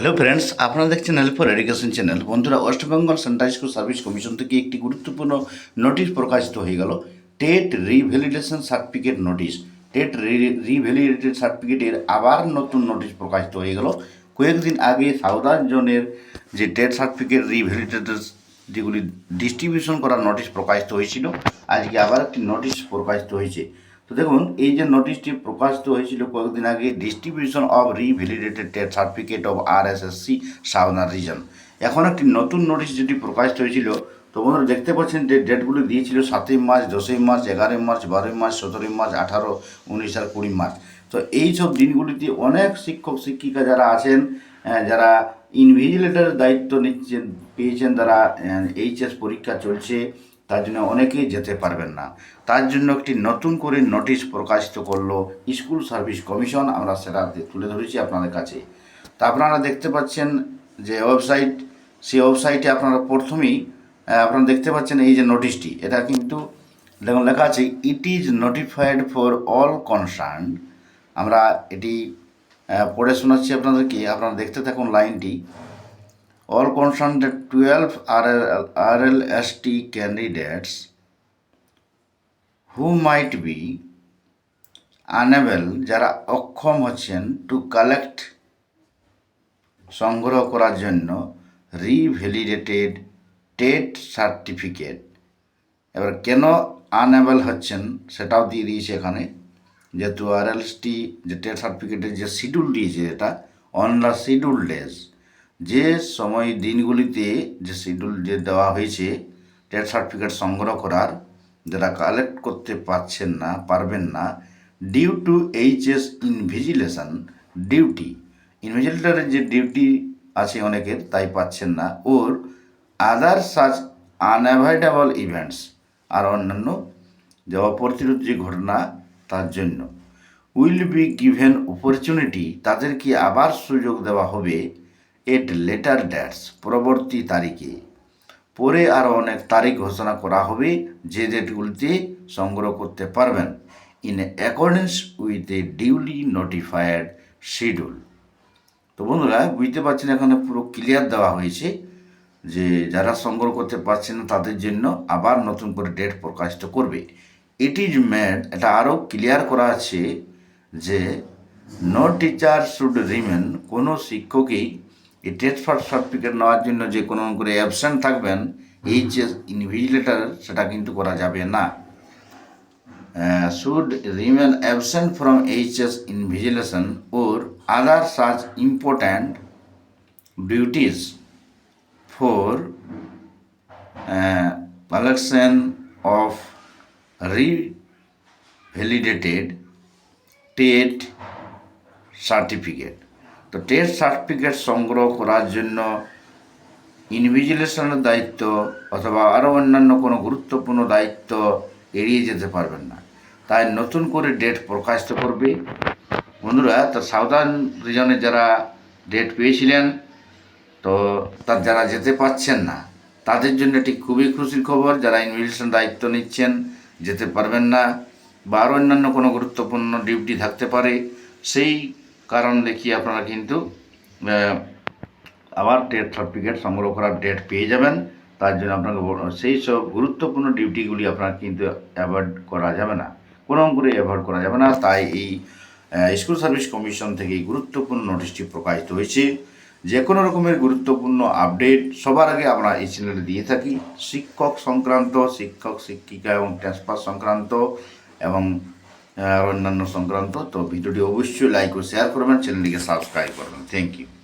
Hello friends আপনারা দেখছেন help for education channel বন্ধুরা West Bengal central school service commission থেকে একটি গুরুত্বপূর্ণ নোটিশ প্রকাশিত হয়ে গেল। TET revalidation certificate notice TET revalidated সার্টিফিকেটের আবার নতুন নোটিশ প্রকাশিত হয়ে গেল। কয়েকদিন আগে সাউদার্ন জোনের যে টেট সার্টিফিকেট রিভ্যালিডেটেড যেগুলি ডিস্ট্রিবিউশন করার নোটিশ প্রকাশিত হয়েছিল, আজকে আবার একটি নোটিশ প্রকাশিত হয়েছে। তো দেখুন, এই যে নোটিশটি প্রকাশিত হয়েছিল কয়েকদিন আগে distribution of revalidated TET certificate of R S S C southern region এখন একটি নতুন নোটিশ যেটি প্রকাশিত হয়েছিল, তো বন্ধুরা দেখতে পাচ্ছেন যে ডেটগুলি দিয়েছিল সাতই মার্চ, দশই মার্চ, এগারোই মার্চ, বারোই মার্চ, সতেরোই মার্চ, আঠারো, উনিশ আর কুড়ি মার্চ। তো এই সব দিনগুলিতে অনেক শিক্ষক, শিক্ষিকা যারা আছেন যারা ইনভিজিলেটারের দায়িত্ব নিচ্ছেন, পেয়েছেন তারা এইচএস পরীক্ষা চলছে তার জন্য অনেকেই যেতে পারবেন না। তার জন্য একটি নতুন করে নোটিশ প্রকাশিত করল স্কুল সার্ভিস কমিশন। আমরা সেটা তুলে ধরেছি আপনাদের কাছে। তা আপনারা দেখতে পাচ্ছেন যে ওয়েবসাইট, সেই ওয়েবসাইটে আপনারা প্রথমেই আপনারা দেখতে পাচ্ছেন এই যে নোটিশটি। এটা কিন্তু দেখুন, লেখা আছে it is notified for all concern আমরা এটি পড়ে শোনাচ্ছি আপনাদেরকে। আপনারা দেখতে থাকুন লাইনটি। All concerned 12 RL, RLST candidates who might be unable যারা অক্ষম হচ্ছেন টু কালেক্ট সংগ্রহ করার জন্য রিভ্যালিডেটেড টেট সার্টিফিকেট। এবার কেন আনএবল হচ্ছেন সেটাও দিয়ে দিয়েছে এখানে যেহেতু আরএলএসটি যে টেট সার্টিফিকেটের যে শিডিউল দিয়েছে এটা অন দ্য শিডিউল ডেজ যে সময় দিনগুলিতে যে শিডিউল যে দেওয়া হয়েছে টেট সার্টিফিকেট সংগ্রহ করার, যারা কালেক্ট করতে পারছেন না, পারবেন না due to H HS invigilation duty ইনভিজিলেটরের যে ডিউটি আছে অনেকের, তাই পাচ্ছেন না or other such unavoidable events আর অন্যান্য যে অপ্রতিরোধ যে ঘটনা, তার জন্য উইল বি গিভেন অপরচুনিটি তাদেরকে আবার সুযোগ দেওয়া হবে এট লেটার ডেটস পরবর্তী তারিখে। পরে আরও অনেক তারিখ ঘোষণা করা হবে, যে ডেটগুলিতে সংগ্রহ করতে পারবেন। In accordance with a duly notified schedule তো বন্ধুরা, বুঝতে পারছেন এখানে পুরো ক্লিয়ার দেওয়া হয়েছে যে যারা সংগ্রহ করতে পারছে না তাদের জন্য আবার নতুন করে ডেট প্রকাশিত করবে। ইট ইজ মেড এটা আরও ক্লিয়ার করা আছে যে নো টিচার শুড রিমেন কোনো শিক্ষকই এই টেট সার্টিফিকেট নেওয়ার জন্য যে কোনো করে অ্যাবসেন্ট থাকবেন এই যে ইনভিজিলেটার সেটা কিন্তু করা যাবে না। Should remain absent from HS invigilation or other such important duties for collection of revalidated TET certificate তো টেট সার্টিফিকেট সংগ্রহ করার জন্য ইনভিজিলেশনের দায়িত্ব অথবা আরও অন্যান্য কোনো গুরুত্বপূর্ণ দায়িত্ব এড়িয়ে যেতে পারবেন না। তাই নতুন করে ডেট প্রকাশিত করবে। বন্ধুরা, তো সাউদার্ন রিজনে যারা ডেট পেয়েছিলেন, তো তার যারা যেতে পারছেন না, তাদের জন্য এটি খুবই খুশির খবর। যারা ইনভিটেশন দায়িত্ব নিচ্ছেন, যেতে পারবেন না বা আরও অন্যান্য কোনো গুরুত্বপূর্ণ ডিউটি থাকতে পারে, সেই কারণ দেখি আপনারা কিন্তু আবার ডেট সার্টিফিকেট সংগ্রহ করার ডেট পেয়ে যাবেন। তার জন্য আপনাকে সেই সব গুরুত্বপূর্ণ ডিউটিগুলি আপনার কিন্তু অ্যাভয়েড করা যাবে না। কোনো করে অ্যাভয়েড করা যাবে না। তাই এই স্কুল সার্ভিস কমিশন থেকে এই গুরুত্বপূর্ণ নোটিশটি প্রকাশিত হয়েছে। যে কোনো রকমের গুরুত্বপূর্ণ আপডেট সবার আগে আমরা এই চ্যানেলে দিয়ে থাকি। শিক্ষক সংক্রান্ত, শিক্ষক, শিক্ষিকা এবং ট্রান্সফার সংক্রান্ত এবং অন্যান্য সংক্রান্ত তো ভিডিওটি অবশ্যই লাইক ও শেয়ার করবেন চ্যানেলটিকে সাবস্ক্রাইব করবেন। Thank you